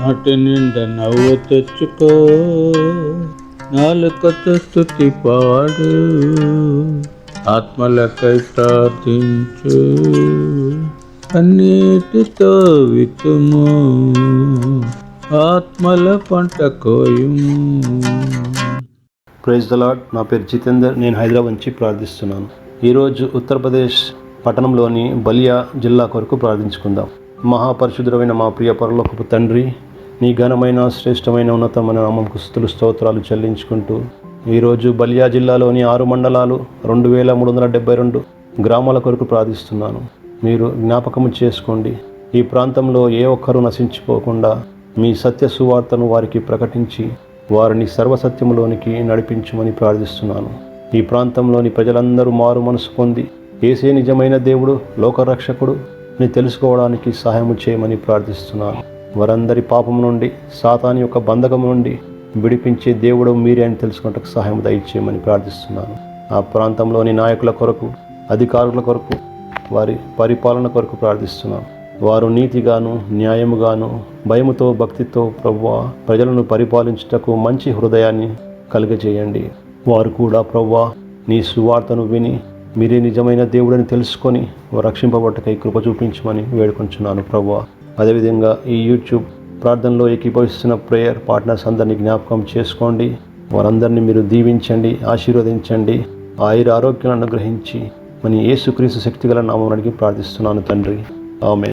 నాటి నిండా నవ్వు తెచ్చుకో. నాలుకతో స్థుతి పాడు. ఆత్మలకై ప్రార్థించు. అన్నిటితో వితుము ఆత్మల పంట కోయుము. ప్రైజ్ దలాడ్ నా పేరు జితేందర్. నేను హైదరాబాద్ నుంచి ప్రార్థిస్తున్నాను. ఈరోజు ఉత్తరప్రదేశ్ పట్టణంలోని బలియా జిల్లా కొరకు ప్రార్థించుకుందాం. మహాపరిశుద్ధమైన మా ప్రియ పరలోకపు తండ్రి నీ ఘనమైన శ్రేష్టమైన ఉన్నతమైన నామంకు స్థుతులు స్తోత్రాలు చెల్లించుకుంటూ ఈరోజు బలియా జిల్లాలోని ఆరు మండలాలు రెండు వేల మూడు వందల డెబ్బై రెండు గ్రామాల కొరకు ప్రార్థిస్తున్నాను. మీరు జ్ఞాపకము చేసుకోండి. ఈ ప్రాంతంలో ఏ ఒక్కరూ నశించిపోకుండా మీ సత్య సువార్తను వారికి ప్రకటించి వారిని సర్వసత్యములోనికి నడిపించమని ప్రార్థిస్తున్నాను. ఈ ప్రాంతంలోని ప్రజలందరూ మారు మనసు పొంది ఏసే నిజమైన దేవుడు లోకరక్షకుడు అని తెలుసుకోవడానికి సహాయము చేయమని ప్రార్థిస్తున్నాను. వారందరి పాపం నుండి సాతాని యొక్క బంధకం నుండి విడిపించే దేవుడు మీరే అని తెలుసుకుంటకు సహాయం దయచేయమని ప్రార్థిస్తున్నాను. ఆ ప్రాంతంలోని నాయకుల కొరకు అధికారుల కొరకు వారి పరిపాలన కొరకు ప్రార్థిస్తున్నాను. వారు నీతిగాను న్యాయముగాను భయముతో భక్తితో ప్రభువా ప్రజలను పరిపాలించుటకు మంచి హృదయాన్ని కలుగజేయండి. వారు కూడా ప్రవ్వా నీ సువార్తను విని మీరే నిజమైన దేవుడని తెలుసుకొని రక్షింపబట్టకై కృప చూపించమని వేడుకొంచున్నాను ప్రవ్వా అదేవిధంగా ఈ యూట్యూబ్ ప్రార్థనలో ఏకీభవిస్తున్న ప్రేయర్ పార్ట్నర్స్ అందరినీ జ్ఞాపకం చేసుకోండి. వారందరినీ మీరు దీవించండి ఆశీర్వదించండి ఆయుర ఆరోగ్యాలను అనుగ్రహించి మన యేసుక్రీస్తు శక్తిగల నామం అడిగి ప్రార్థిస్తున్నాను తండ్రి. ఆమె